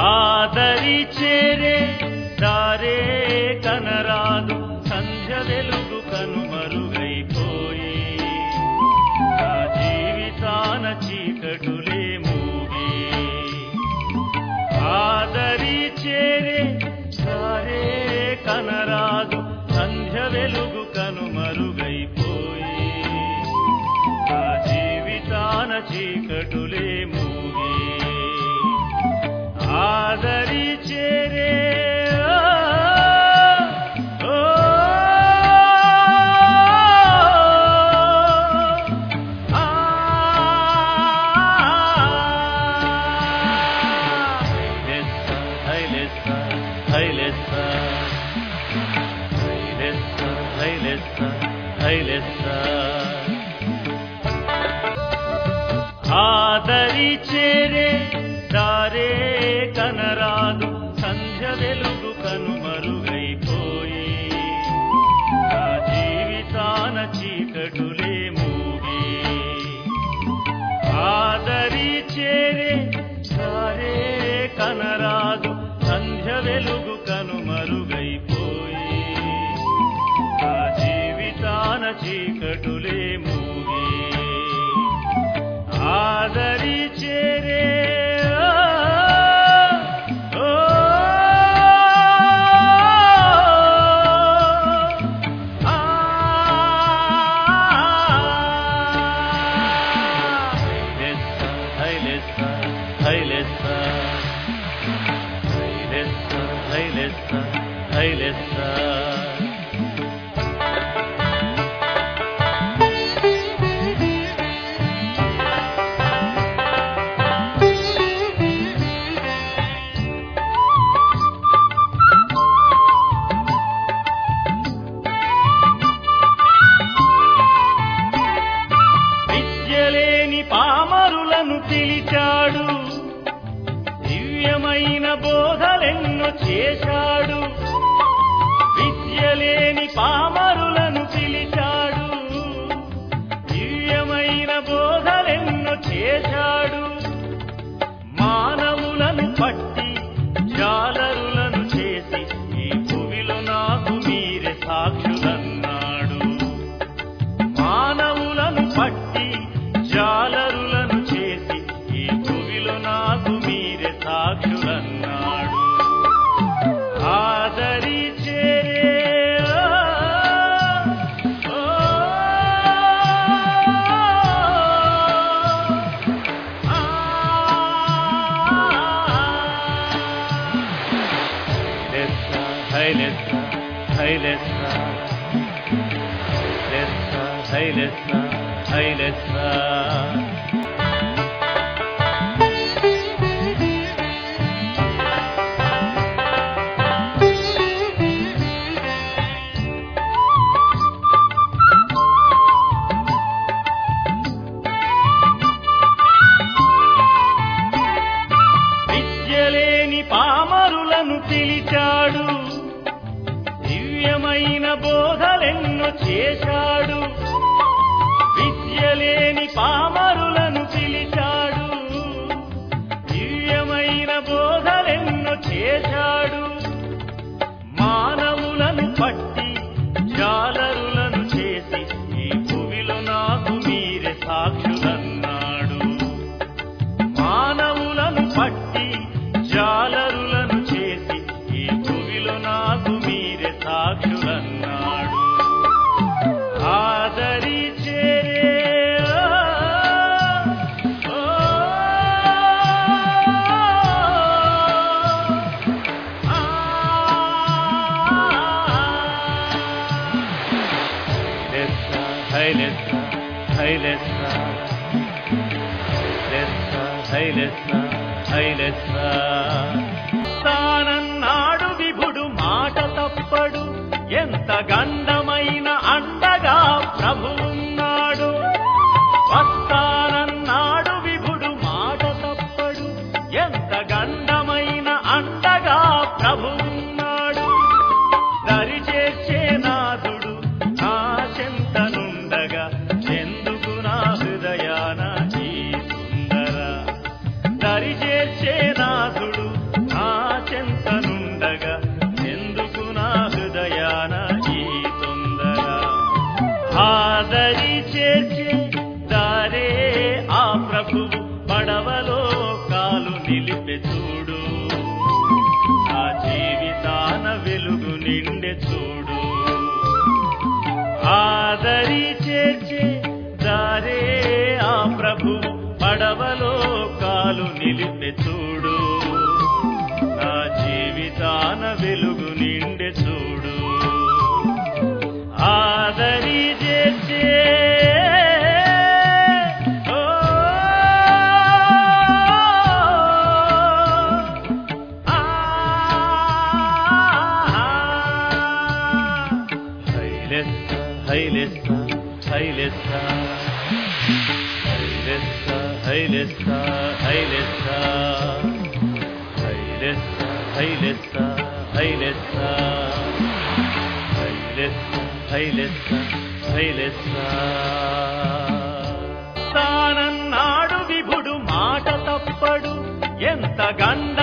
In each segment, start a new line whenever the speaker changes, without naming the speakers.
ఆదరి చేరే దారే కనరాదు సంధ్య వెలుగు కనుమరుగైపోయి నా జీవితాన చీకటులే మూగి. ఆదరి చేరే దారే కనరాదు సంధ్య వెలుగు కనుమరుగైపోయి నా జీవితాన చీకటులే మూగి. ఆదరి చేరే దారే కనరాదు సంధ్య వెలుగు కనుమరుగైపోయి నా జీవితాన చీకటులే మూగి. ఆదరి చేరే దారే కనరాదు సంధ్య వెలుగు కనుమరుగైపోయి నా జీవితాన చీకటి హైలెస్స, పామరులను పిలిచాడు. దివ్యమైన బోధలెన్నో చేశాడు. తెలియలేని పామరుల హైలెస్స హైలెస్స హైలెస్స హైలెస్స విద్యలేని పామరులను పిలిచాడు. బోధలెన్నో చేశాడు. విద్యలేని పామరులను పిలిచాడు. దివ్యమైన బోధలెన్నో చేశాడు. మానవులను పట్టి జాలరులను చేసి ఈ భూమిలో నాకు మీరే సాక్షులన్నాడు. మానవులను పట్టి జాలరులను చేసి ఈ భూమిలో నాకు మీరే సాక్షులన్నాడు. hey listen, hey listen. Listen, hey listen, hey listen. చేర్చే నాథుడు నా చెంతనుండగా ఎందుకు నా హృదయాన ఈ తొందర? ఆదరి చేర్చే దారే ఆ ప్రభువు పడవలో కాలు నిలిపే చూడు. నా జీవితాన వెలుగు నిండే చూడు. ఆదరి చేర్చే దారే ఆ ప్రభు పడవలో కా కాలు నిలిపే చూడు. నా జీవితాన వెలుగు నిండే చూడు. ఆదరి చేర్చే ఓ, ఆ, హైలెస్స Heilester, Heilester, Heilester. Heilester, Heilester, Heilester. Heilester, Heilester, Heilester. తానన్నాడు విభుడు మాట తప్పడు ఎంత గండ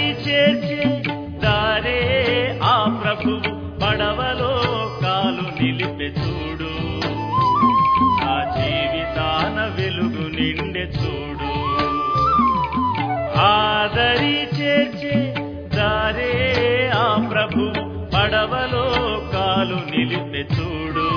చేర్చే దారే ఆ ప్రభువు పడవలో కాలు నిలిపే చూడు. నా జీవితాన వెలుగు నిండే చూడు. ఆదరి చేర్చే దారే ఆ ప్రభువు పడవలో కాలు నిలిపే చూడు.